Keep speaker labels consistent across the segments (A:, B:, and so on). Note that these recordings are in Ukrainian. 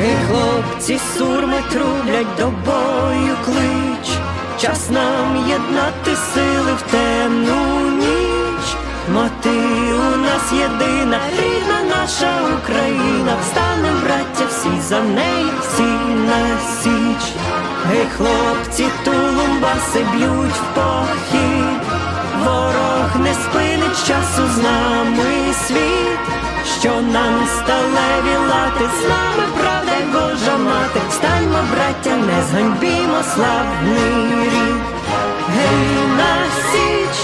A: Гей, хлопці, сурми трублять до бою клич, час нам єднати сили в темну ніч. Мати у нас єдина, рідна наша Україна, встанем, браття, всі за неї, всі на січ. Гей, хлопці, тулумбаси б'ють в похід, ворог не спинить часу з нами світ, що нам сталеві лати, з нами правда Божа мати, станьмо, браття, не зганьбімо славний рід. Гей, на січ,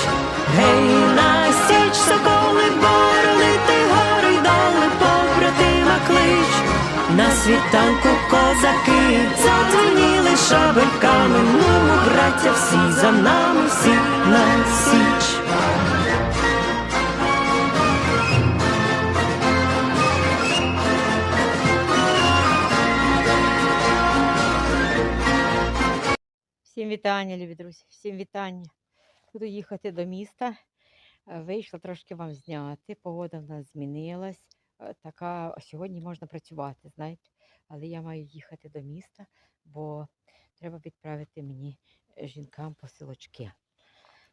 A: гей, на січ, соколи боронити гори й доли, побратима клич. На світанку козаки задзвеніли шабельками, ну, браття, всі за нами, всі на січ.
B: Всім вітання, любі друзі, всім вітання. Буду їхати до міста. Е, Вийшла трошки вам зняти. Погода в нас змінилась. Е, Така сьогодні можна працювати, знаєте. Але я маю їхати до міста, бо треба відправити мені е, жінкам посилочки.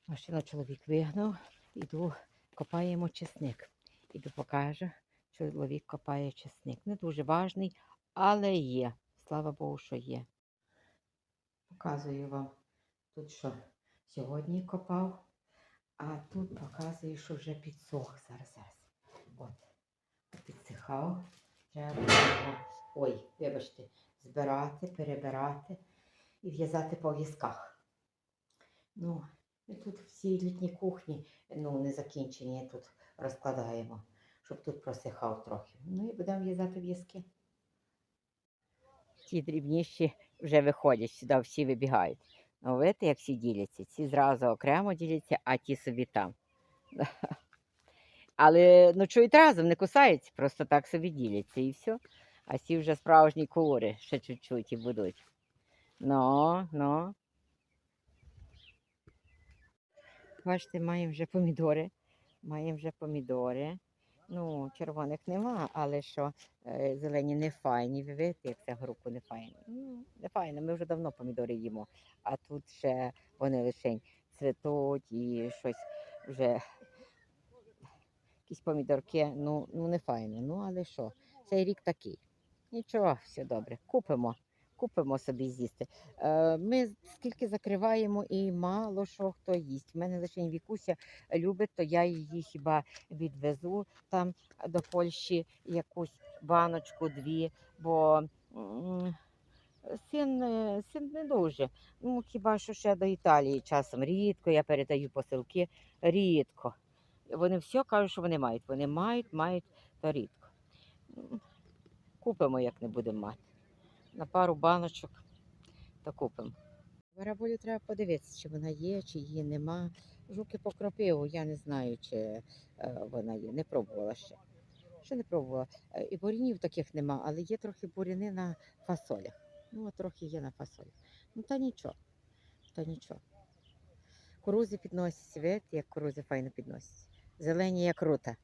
B: Машину чоловік вигнав, іду, копаємо чесник. Іду покажу, чоловік копає чесник. Не дуже важний, але є. Слава Богу, що є. Показую вам тут, що сьогодні копав, а тут показую, що вже підсох зараз. зараз. От, підсихав. Треба його, ой, вибачте, збирати, перебирати і в'язати по в'язках. Ну, і тут всі літні кухні ну, не закінчені, тут розкладаємо, щоб тут просихав трохи. Ну і будемо в'язати в'язки. Ті дрібніші вже виходять сюди, всі вибігають. Ну, видите, як всі діляться. Ці зразу окремо діляться, а ті собі там. Але ночують разом, не кусаються, просто так собі діляться і все. А ці вже справжні кури, ще чуть-чуть і будуть. Ну, ну. Бачите, маємо вже помідори. Маємо вже помідори. Ну, червоних нема, але що е, зелені не файні. Ви видите, як ця група не файна. Ну, не файна, ми вже давно помідори їмо. А тут ще вони лише цвітуть і щось вже якісь помідорки, ну, ну не файні. Ну, але що? Цей рік такий. Нічого, все добре. Купимо. Купимо собі з'їсти. Е, ми скільки закриваємо і мало що хто їсть. У мене лише Вікуся любить, то я її хіба відвезу там до Польщі якусь баночку, дві, бо син, е, син не дуже. Ну, хіба що ще до Італії часом рідко, я передаю посилки рідко. Вони все кажуть, що вони мають. Вони мають, мають, то рідко. Купимо, як не будемо мати. На пару баночок то купимо. Бараболю треба подивитися, чи вона є, чи її нема. Жуки по кропиву, я не знаю, чи е, вона є. Не пробувала ще. Ще не пробувала. Е, І бурінів таких нема, але є трохи буріни на фасолях. Ну, трохи є на фасолях. Ну, та нічого. Та нічого. Курузи підносять світ, як курузи файно підносять. Зелені, як рута.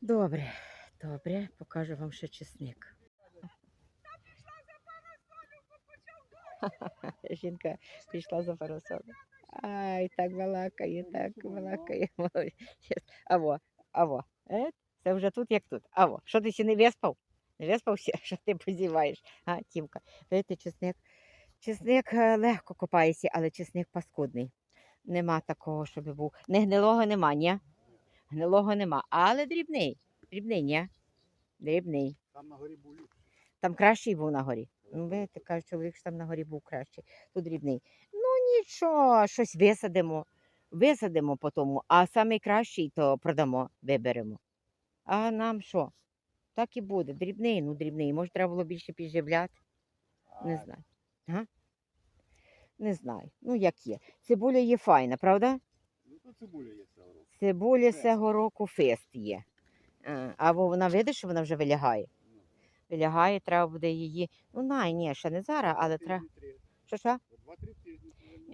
B: Добре, добре, покажу вам ще чесник. Жінка пішла за парасолем. Ай, так балакає, так балакає. Аво, аво. Е? Це вже тут, як тут. Аво. Що ти ще не виспав? Не виспався? Що ти позіваєш? А, Тімка. Видите, чесник. Чесник е, легко копається, але чесник паскудний. Нема такого, щоб був. Не гнилого нема, ні? Гнилого нема. Але дрібний. Дрібний, ні? Дрібний.
C: Там на горі був люк.
B: Там кращий був на горі. Ну, видите, каже чоловік, що там на горі був кращий. Тут дрібний. Ну нічого, щось висадимо. Висадимо по тому, а найкращий то продамо, виберемо. А нам що? Так і буде. Дрібний, ну дрібний. Може, треба було більше підживляти? Не знаю. Ага. Не знаю. Ну, як є. Цибуля є файна, правда?
C: Ну то цибуля є цього року.
B: Цибуля цього року фест є. А, Або вона видиш, що вона вже вилягає. Вилягає, треба буде її. Ну, най, ні, ще не зараз, але треба. Що що?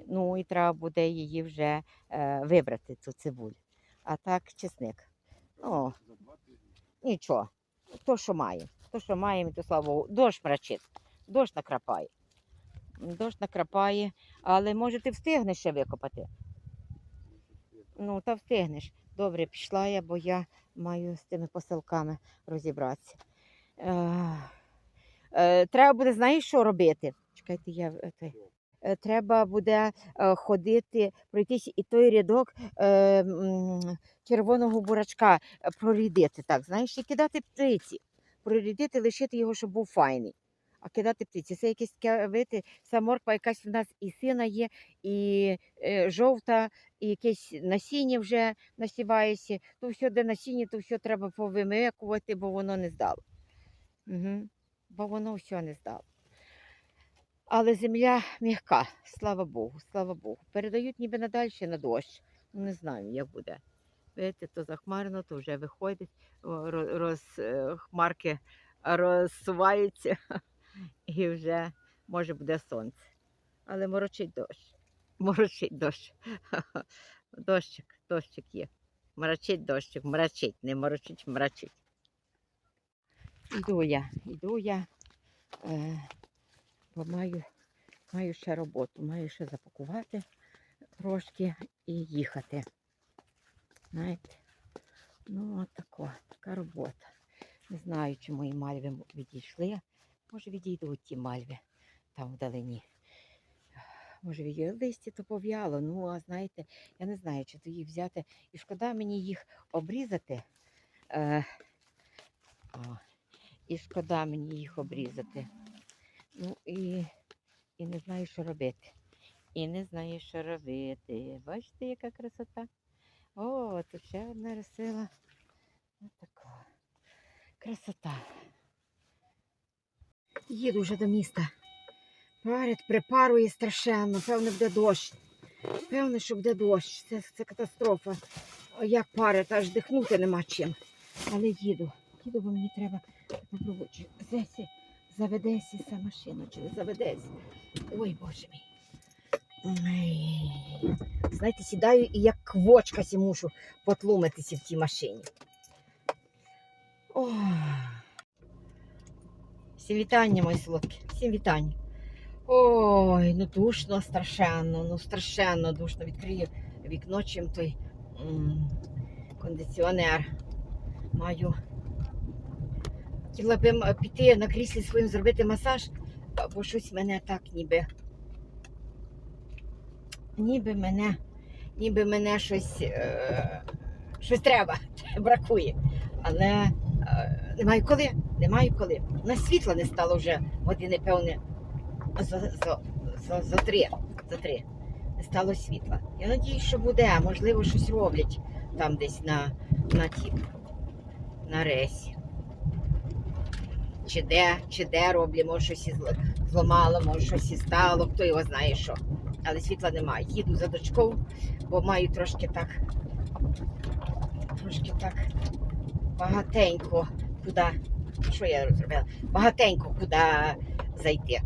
B: Ну і треба буде її вже е, вибрати, цю цибулю. А так, чесник. Ну, нічого. то, що маємо. То, що маємо, то слава Богу. Дощ мрачить, дощ накрапає. Дощ накрапає, але може ти встигнеш ще викопати. Ну, та встигнеш. Добре, пішла я, бо я маю з тими посилками розібратися. Е, е, треба буде, знаєш, що робити? Чекайте, я е, той. Е, Треба буде е, ходити, пройтись і той рядок е, червоного бурачка е, прорідити, так, знаєш, і кидати птиці. Прорідити, лишити його, щоб був файний. А кидати птиці. Це якесь таке, видите, ця морква якась в нас і сина є, і е, жовта, і якесь насіння вже насівається. То все, де насіння, то все треба повимикувати, бо воно не здало. Угу. Бо воно все не здало. Але земля м'яка, слава Богу, слава Богу. Передають ніби надалі на дощ. Ну, Не знаю, як буде. Видите, то захмарно, то вже виходить, о, ро- роз, е, розсуваються і вже може буде сонце. Але морочить дощ. Морочить дощ. Дощик, дощик є. Мрачить дощик, мрачить, не морочить, мрачить. Іду я, іду я, е, бо маю, маю ще роботу, маю ще запакувати трошки і їхати. Знаєте, ну от тако, така робота. Не знаю, чи мої мальви відійшли. Може відійдуть ті мальви там вдалині. Може, відійдуть листя то пов'яло. Ну, а знаєте, я не знаю, чи то їх взяти. І шкода мені їх обрізати. Е, о, і шкода мені їх обрізати. Ну і, і не знаю, що робити. І не знаю, що робити. Бачите, яка красота? О, тут ще одна росила. Ось така. Красота. Їду вже до міста. Парять, припарує страшенно. Певне, буде дощ. Певне, що буде дощ. Це, це катастрофа. Як парить, аж дихнути нема чим. Але їду. Їду, бо мені треба попробувати. Зесі, заведеться ця машина, чи не заведеться. Ой, боже мій. Знаєте, сідаю і як квочка сі мушу потлумитися в тій машині. Ох. Всім вітання, мої солодкі. Всім вітання. Ой, ну душно страшенно, ну страшенно душно. Відкрию вікно, чим той кондиціонер. Маю. Хотіла б піти на кріслі своїм зробити масаж, бо щось мене так ніби. Ніби мене, ніби мене щось, е, щось треба, бракує. Але е, немає коли, немає коли. На світла не стало вже години, певне, за, за, за, за три. За три. Не стало світла. Я надіюсь, що буде, можливо, щось роблять там десь на, на ті, на рейсі. Чи де, чи де роблять, може щось і зламало, може щось і стало, хто його знає що. Але світла немає. Їду за дочкою, бо маю трошки так, трошки так багатенько куди. Що я зробила? Багатенько куди зайти.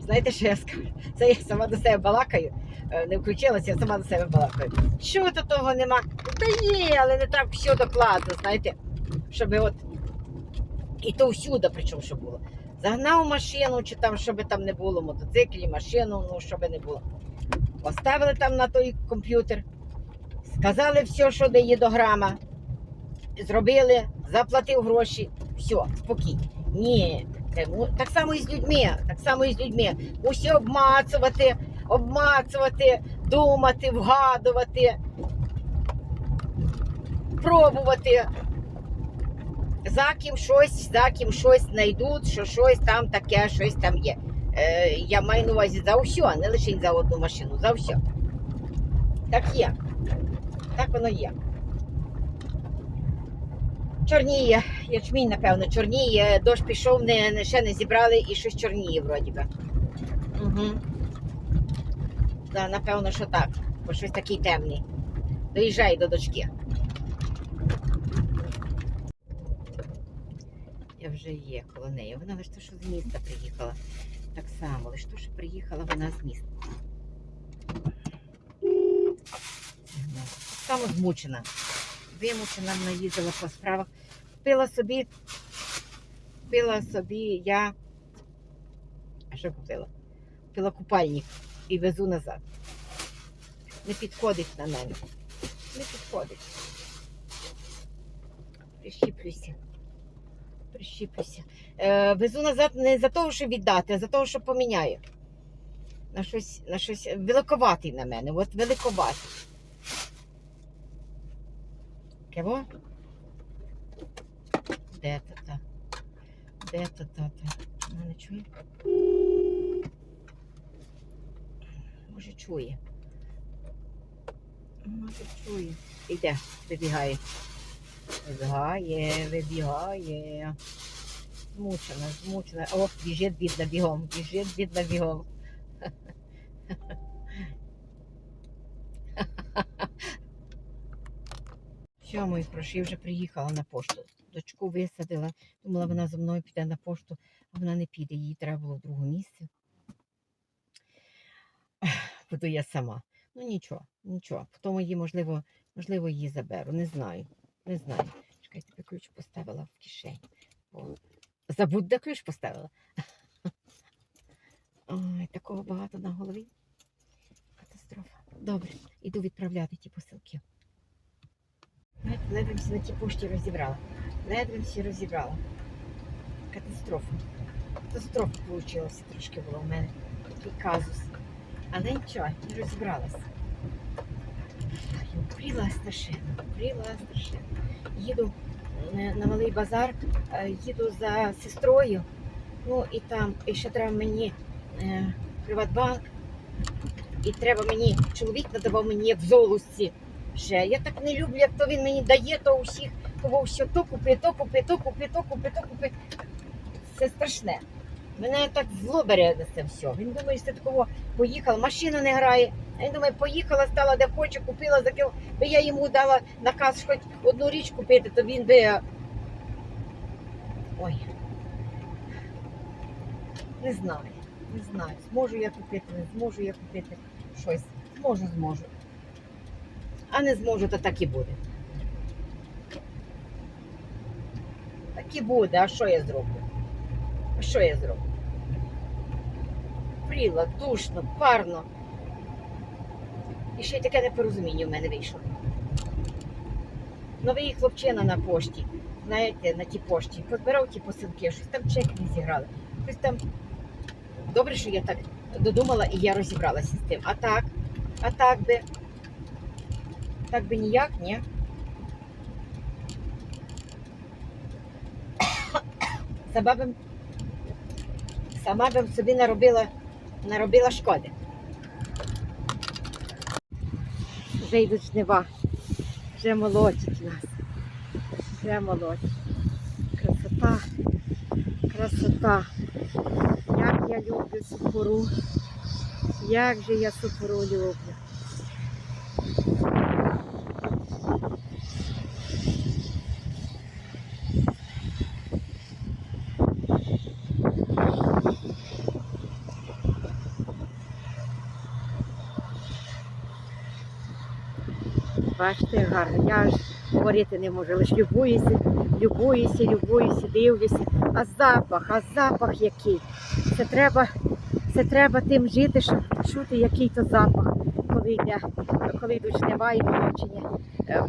B: Знаєте, що я скажу? Це я сама до себе балакаю. Е, Не включилася, я сама до себе балакаю. Що то того нема? Та є, але не так все докладно, знаєте, щоб от і то всюди, причому що було. Загнав машину, чи там, щоб там не було мотоциклі, машину, ну щоб не було. Поставили там на той комп'ютер, сказали все, що де є до грама. Зробили, заплатив гроші, все, спокій. Ні, так само і з людьми, так само і з людьми. Усі обмацувати, обмацувати, думати, вгадувати, пробувати. За ким щось, за ким щось знайдуть, що щось там таке, щось там є. Е, я маю на увазі за все, а не лише за одну машину, за все. Так є. Так воно є. Чорніє, ячмінь, напевно, чорніє, дощ пішов, не, ще не зібрали і щось чорніє, вроді би. Угу. Да, напевно, що так, бо щось такий темний. Доїжджай до дочки. Я вже є коло неї. Вона лише то, що з міста приїхала. Так само, лише то, що приїхала вона з міста. Само змучена. Вимушена наїздила по справах. Купила собі, купила собі я. А що купила? Купила купальник і везу назад. Не підходить на мене. Не підходить. Прищіплюся. Прищіплюся. Е, везу назад не за того, щоб віддати, а за того, що поміняю. На щось, на щось великоватий на мене. От великоватий. Кого? Де то та? Де та? та? Вона не чує? Може чує. Може чує. Іде, вибігає. Вибігає, вибігає. Змучена, змучена. Ох, біжить бідна бігом, біжить бідна бігом. Що, мої хороші, я вже приїхала на пошту. Дочку висадила. Думала, вона за мною піде на пошту, а вона не піде. Їй треба було в друге місце. Буду я сама. Ну нічого, нічого. Потім її, можливо, можливо, її заберу. Не знаю. Не знаю. Чекай, тебе ключ поставила в кишень. О, Забудь, де ключ поставила. Ой, такого багато на голові. Катастрофа. Добре, іду відправляти ті посилки. Всі на тій пошті розібрала. Ледве всі розібрала. Катастрофа. Катастрофа вийшла трошки була у мене. Такий казус. Але нічого, не розібралася. Упріла страшенно, упріла страшенно. Їду е, на малий базар, їду за сестрою. Ну і там, і ще треба мені е, Приватбанк. І треба мені, чоловік надавав мені як в золусті. Ще. Я так не люблю, як то він мені дає, то усіх, того все то купи, то купи, то купи, то купи, то купи. Це страшне. Мене так зло бере на це все. Він думає, що такого поїхала, машина не грає. А він думає, поїхала, стала де хоче, купила за кіл. Би я йому дала наказ хоч одну річ купити, то він би. Ой. Не знаю, не знаю. Зможу я купити, не зможу я купити щось. Зможу, зможу. А не зможу, то так і буде. Так і буде, а що я зроблю? А що я зроблю? Пріла, душно, парно. І ще й таке непорозуміння в мене вийшло. Новий хлопчина на пошті, знаєте, на тій пошті, позбирав ті посилки, щось там чек не зіграли. Щось там. Добре, що я так додумала і я розібралася з тим. А так, а так би. Так би ніяк, ні. Сама б, сама б собі наробила, наробила шкоди. Вже йдуть жнива, вже молотять нас, вже молотять. Красота, красота. Як я люблю цю пору, як же я цю пору люблю. Бачите, гарно. Я ж говорити не можу, лише любуюся, любуюся, любуюся, дивлюся. А запах, а запах який. Це треба, це треба тим жити, щоб чути, який то запах, коли йде, коли йдуть жнива і молочення. Е,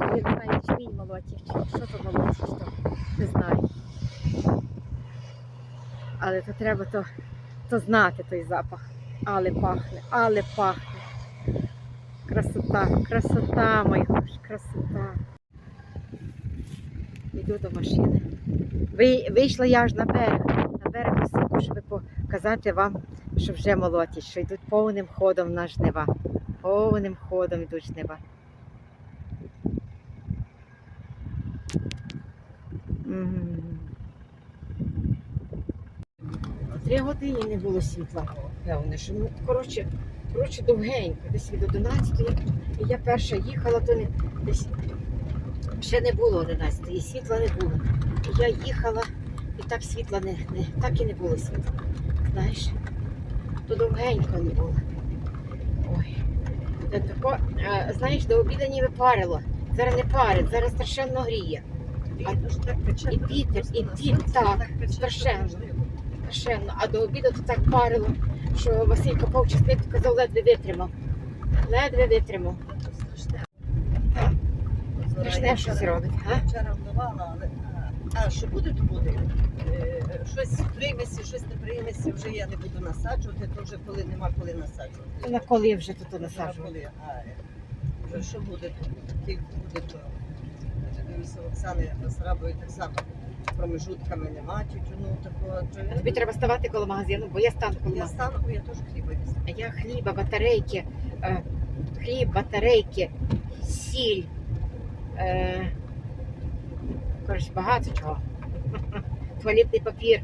B: Я не знаю, він молотів, чи що то молотів, що не знаю. Але то треба то, то знати той запах. Але пахне, але пахне. Красота, красота, хороші, красота. Йду до машини. Вийшла я аж на берег, на берег високо, щоб показати вам, що вже молотять, що йдуть повним ходом на жнива. Повним ходом йдуть жнива. Три години не було світла, певне, що ну, коротше, коротше, довгенько, десь від 11 і я перша їхала, то не десь ще не було 11 і світла не було. І я їхала, і так світла не, не так і не було світла. Знаєш, то довгенько не було. Ой. Тако, знаєш, до обіду ніби парило. Зараз не парить, зараз страшенно гріє. І вітер, і вітер, так, страшенно. Страшенно. А до обіду то так парило, що Василь копав чесник, казав, ледве витримав. Ледве витримав.
D: Страшне.
B: Так. Страшне щось робить. А?
D: Вчора вдавала, але а, що буде, то буде. Е, Щось прийметься, щось не прийметься, вже я не буду насаджувати, то вже коли нема коли насаджувати.
B: На коли вже тут насаджував.
D: коли, а, е, Вже що буде, то буде. Тільки буде, то дивлюся, Оксани Басарабової так само промежутками нема, тютюну такого.
B: Тобі треба ставати коло магазину, бо я стану коло
D: Я
B: магазину.
D: стану, бо я теж хліба візьму.
B: А я хліба, батарейки, е, хліб, батарейки, сіль. Е, коротше, багато чого. Туалетний папір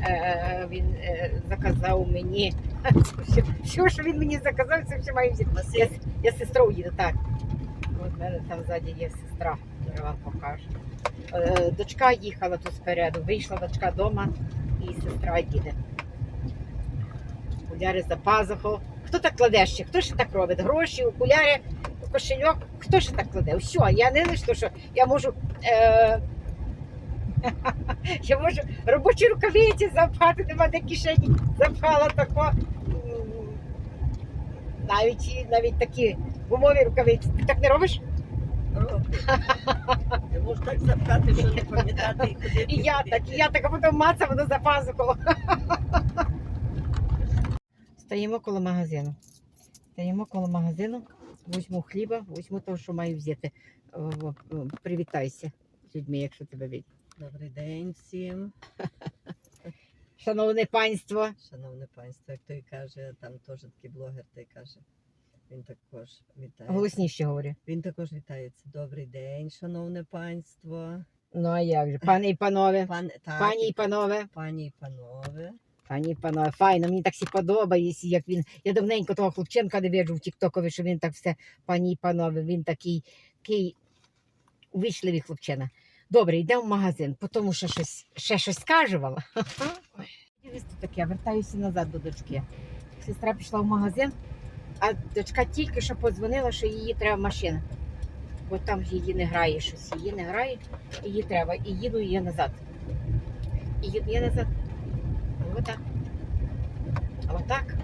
B: е, він е, заказав мені. Все, все, що він мені заказав, це все маю взяти. Я,
D: Василь,
B: с- я з сестрою їду, так. От в мене там ззаді є сестра, я вам покажу. Е, дочка їхала тут спереду, вийшла дочка вдома і сестра їде. Окуляри за пазуху. Хто так кладе ще? Хто ще так робить? Гроші, окуляри, кошельок. Хто ще так кладе? Все, я не лише що я можу. Е... Я можу робочі рукавиці запхати, нема де кишені запхала тако. Навіть, навіть такі гумові рукавиці. Ти так не робиш?
D: Я можу так запхати, що не пам'ятати і ходити.
B: І я так, і я так, а потім маца воно за пазуху. Стоїмо коло магазину. Стоїмо коло магазину, візьму хліба, візьму того, що маю взяти. Привітайся з людьми, якщо тебе видять.
D: Добрий день всім,
B: Шановне панство,
D: шановне панство. Як той каже, там теж такий блогер, той каже. Він також вітає.
B: голосніше говорю.
D: Він також вітається. Добрий день, шановне панство.
B: Ну а як же? Пани і панове,
D: Пан, так,
B: пані і панове,
D: пані і панове.
B: пані і панове, файно, мені так всі подобається, як він. Я давненько того хлопченка не бачу в Тіктокові, що він так все, пані і панове, він такий, такий увічливий хлопчина. Добре, йдемо в магазин, тому що щось, ще щось скажувала. Дивись, тут таке, вертаюся назад до дочки. Сестра пішла в магазин, а дочка тільки що подзвонила, що її треба машина. Бо там її не грає щось, її не грає, її треба. І їду я назад. І їду я назад. Отак. Отак.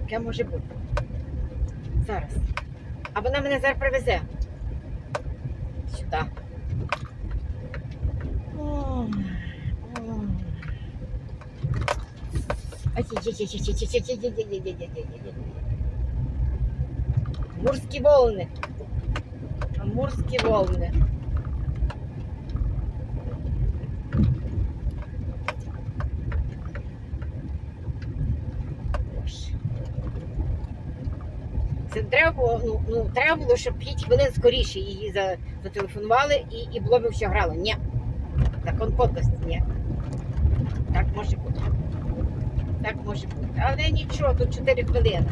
B: Таке може бути. Зараз. А вона мене зараз привезе. Сюди. Ой, ой. Ай-яй-яй-яй-яй-яй-яй-яй-яй-яй-яй-яй-яй-яй-яй. Амурські волни. Амурські волни. Це треба було, ну, ну, треба було, щоб 5 хвилин скоріше її зателефонували і, і було б все грало. Ні. Закон подлості, ні. Так може бути. Так може бути. Але нічого, тут 4 хвилини.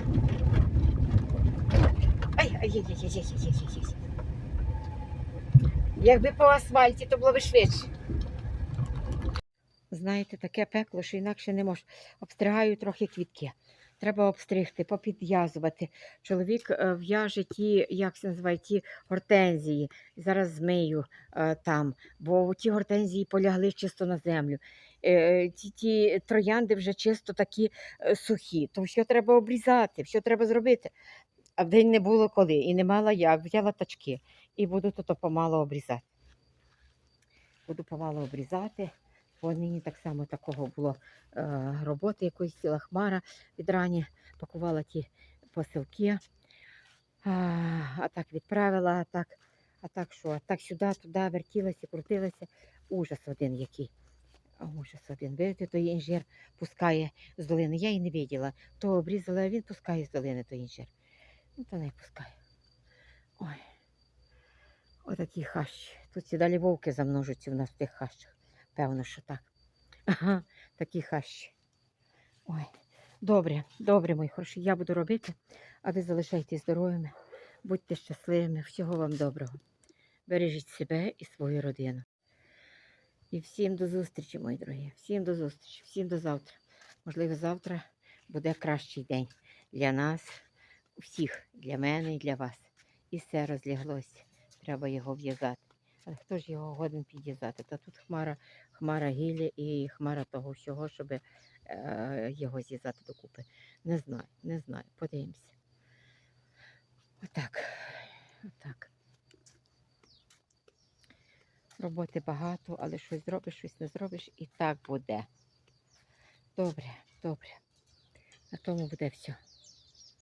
B: Якби по асфальті, то було б швидше. Знаєте, таке пекло, що інакше не можу. Обстригаю трохи квітки. Треба обстригти, попідв'язувати. Чоловік е, в'яже ті, як це називає, ті гортензії. Зараз змию е, там, бо ті гортензії полягли чисто на землю. Е, ті, ті троянди вже чисто такі е, сухі. То все треба обрізати, все треба зробити. А вдень не було коли і не мала як. Взяла тачки і буду тут помало обрізати. Буду помало обрізати. Бо нині так само такого було е, роботи, якоїсь ціла хмара від рані пакувала ті посилки. А, а так відправила, а так, а так що, а так сюди, туди вертілася, крутилася. Ужас один який. Ужас один. Видите, той інжир пускає з долини. Я її не виділа. То обрізала, а він пускає з долини той інжир. Ну, то. Ой. Отакі хащі. Тут ці далі вовки замножуться в нас в тих хащах. Певно, що так. Ага, такі хащі. Ой. Добре, добре, мої хороші. Я буду робити, а ви залишайтесь здоровими, будьте щасливими, всього вам доброго. Бережіть себе і свою родину. І всім до зустрічі, мої дорогі. Всім до зустрічі, всім до завтра. Можливо, завтра буде кращий день для нас, всіх, для мене і для вас. І все розляглося Треба його в'язати. Але хто ж його годен підв'язати? Та тут хмара, хмара гілля і хмара того всього, щоб е, його зв'язати докупи. Не знаю, не знаю. Подивимося. Отак. Отак. Роботи багато, але щось зробиш, щось не зробиш, і так буде. Добре, добре. На тому буде все.